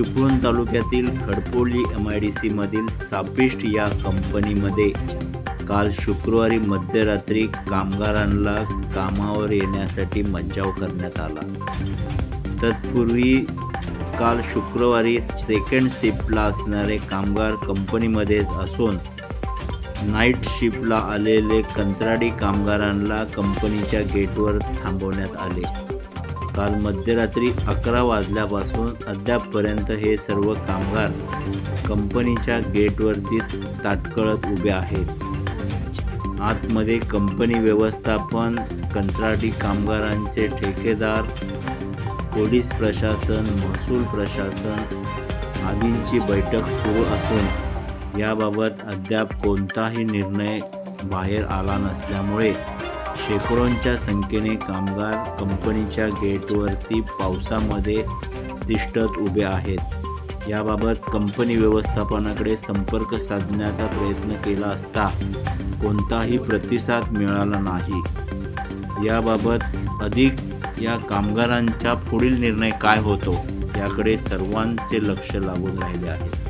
चिपळूण तालुक्यातील Khadpoli M I D सीमधील सापिष्ट या कंपनीमध्ये काल शुक्रवारी मध्यरात्री कामगारांना कामावर येण्यासाठी मज्जाव करण्यात आला. तत्पूर्वी काल शुक्रवारी सेकंड शिफ्टला असणारे कामगार कंपनीमध्येच असून नाईट शिफ्टला आलेले कंत्राटी कामगारांना कंपनीच्या गेटवर थांबवण्यात आले. काल मध्यरात्री अकरा वाजल्यापासून अद्यापपर्यंत हे सर्व कामगार कंपनीच्या गेटवरती ताटकळत उभे आहेत. आतमध्ये कंपनी व्यवस्थापन कंत्राटी कामगारांचे ठेकेदार पोलीस प्रशासन महसूल प्रशासन आदींची बैठक सुरू असून याबाबत अद्याप कोणताही निर्णय बाहेर आला नसल्यामुळे शेकडोंच्या संख्येने कामगार कंपनीच्या गेटवरती पावसामध्ये तिष्ठत उभे आहेत. याबाबत कंपनी व्यवस्थापनाकडे संपर्क साधण्याचा प्रयत्न केला असता कोणताही प्रतिसाद मिळाला नाही. याबाबत अधिक या कामगारांचा पुढील निर्णय काय होतो याकडे सर्वांचे लक्ष लागून राहिले आहे.